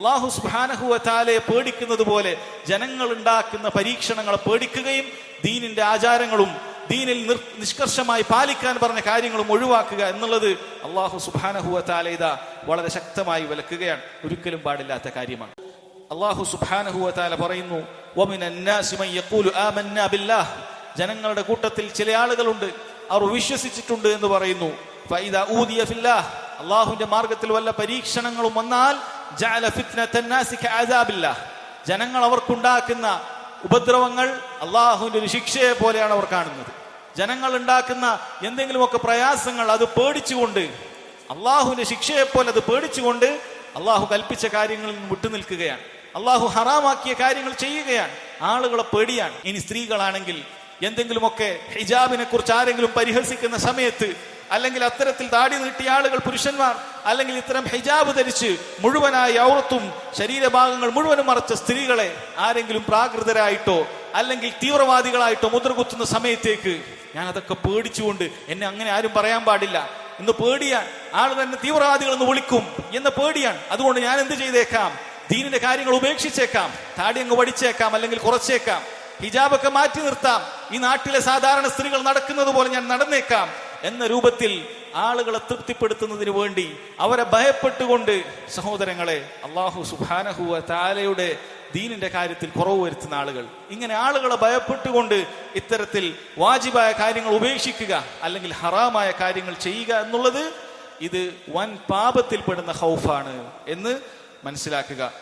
അള്ളാഹു സുബാനഹുവത്താലെ പേടിക്കുന്നത് പോലെ ജനങ്ങൾ ഉണ്ടാക്കുന്ന പരീക്ഷണങ്ങളെ പേടിക്കുകയും ദീനിന്റെ ആചാരങ്ങളും ദീനിൽ നിഷ്കർഷമായി പാലിക്കാൻ പറഞ്ഞ കാര്യങ്ങളും ഒഴിവാക്കുക എന്നുള്ളത് അള്ളാഹു സുബാനഹുവത്താലേത വളരെ ശക്തമായി വിലക്കുകയാണ്. ഒരിക്കലും പാടില്ലാത്ത കാര്യമാണ്. അള്ളാഹു സുബാനഹുവത്താല പറയുന്നു ജനങ്ങളുടെ കൂട്ടത്തിൽ ചില ആളുകളുണ്ട് അവർ വിശ്വസിച്ചിട്ടുണ്ട് എന്ന് പറയുന്നു അള്ളാഹുവിന്റെ മാർഗത്തിൽ വല്ല പരീക്ഷണങ്ങളും വന്നാൽ ജനങ്ങൾ അവർക്കുണ്ടാക്കുന്ന ഉപദ്രവങ്ങൾ അള്ളാഹുവിന്റെ ഒരു ശിക്ഷയെ പോലെയാണ് അവർ കാണുന്നത്. ജനങ്ങൾ ഉണ്ടാക്കുന്ന എന്തെങ്കിലുമൊക്കെ പ്രയാസങ്ങൾ അത് പേടിച്ചുകൊണ്ട് അള്ളാഹുവിന്റെ ശിക്ഷയെ പോലെ അത് പേടിച്ചുകൊണ്ട് അള്ളാഹു കൽപ്പിച്ച കാര്യങ്ങളിൽ നിന്ന് വിട്ടുനിൽക്കുകയാണ്. അള്ളാഹു ഹറാമാക്കിയ കാര്യങ്ങൾ ചെയ്യുകയാണ്. ആളുകളെ പേടിയാണ്. ഇനി സ്ത്രീകളാണെങ്കിൽ എന്തെങ്കിലുമൊക്കെ ഹിജാബിനെ കുറിച്ച് ആരെങ്കിലും പരിഹസിക്കുന്ന സമയത്ത് അല്ലെങ്കിൽ അത്തരത്തിൽ താടി നീട്ടിയ ആളുകൾ പുരുഷന്മാർ അല്ലെങ്കിൽ ഇത്തരം ഹിജാബ് ധരിച്ച് മുഴുവനായി ഔറത്തും ശരീരഭാഗങ്ങൾ മുഴുവനും മറച്ച സ്ത്രീകളെ ആരെങ്കിലും പ്രാകൃതരായിട്ടോ അല്ലെങ്കിൽ തീവ്രവാദികളായിട്ടോ മുദ്രകുത്തുന്ന സമയത്തേക്ക് ഞാൻ അതൊക്കെ പേടിച്ചുകൊണ്ട് എന്നെ അങ്ങനെ ആരും പറയാൻ പാടില്ല. എന്ന് പേടിയാൻ ആൾ തന്നെ തീവ്രവാദികൾ എന്ന് വിളിക്കും എന്ന പേടിയാണ്. അതുകൊണ്ട് ഞാൻ എന്ത് ചെയ്തേക്കാം? ദീനിന്റെ കാര്യങ്ങൾ ഉപേക്ഷിച്ചേക്കാം. താടി അങ്ങ് പഠിച്ചേക്കാം അല്ലെങ്കിൽ കുറച്ചേക്കാം. ഹിജാബൊക്കെ മാറ്റി നിർത്താം. ഈ നാട്ടിലെ സാധാരണ സ്ത്രീകൾ നടക്കുന്നത് പോലെ ഞാൻ നടന്നേക്കാം. എന്ന രൂപത്തിൽ ആളുകളെ തൃപ്തിപ്പെടുത്തുന്നതിന് വേണ്ടി അവരെ ഭയപ്പെട്ടുകൊണ്ട് സഹോദരങ്ങളെ അള്ളാഹു സുബാനഹുവ താലയുടെ ദീനിന്റെ കാര്യത്തിൽ കുറവ് വരുത്തുന്ന ആളുകൾ. ഇങ്ങനെ ആളുകളെ ഭയപ്പെട്ടുകൊണ്ട് ഇത്തരത്തിൽ വാജിബായ കാര്യങ്ങൾ ഉപേക്ഷിക്കുക അല്ലെങ്കിൽ ഹറാമായ കാര്യങ്ങൾ ചെയ്യുക എന്നുള്ളത് ഇത് വൻ പാപത്തിൽപ്പെടുന്ന ഹൗഫാണ് എന്ന് മനസ്സിലാക്കുക.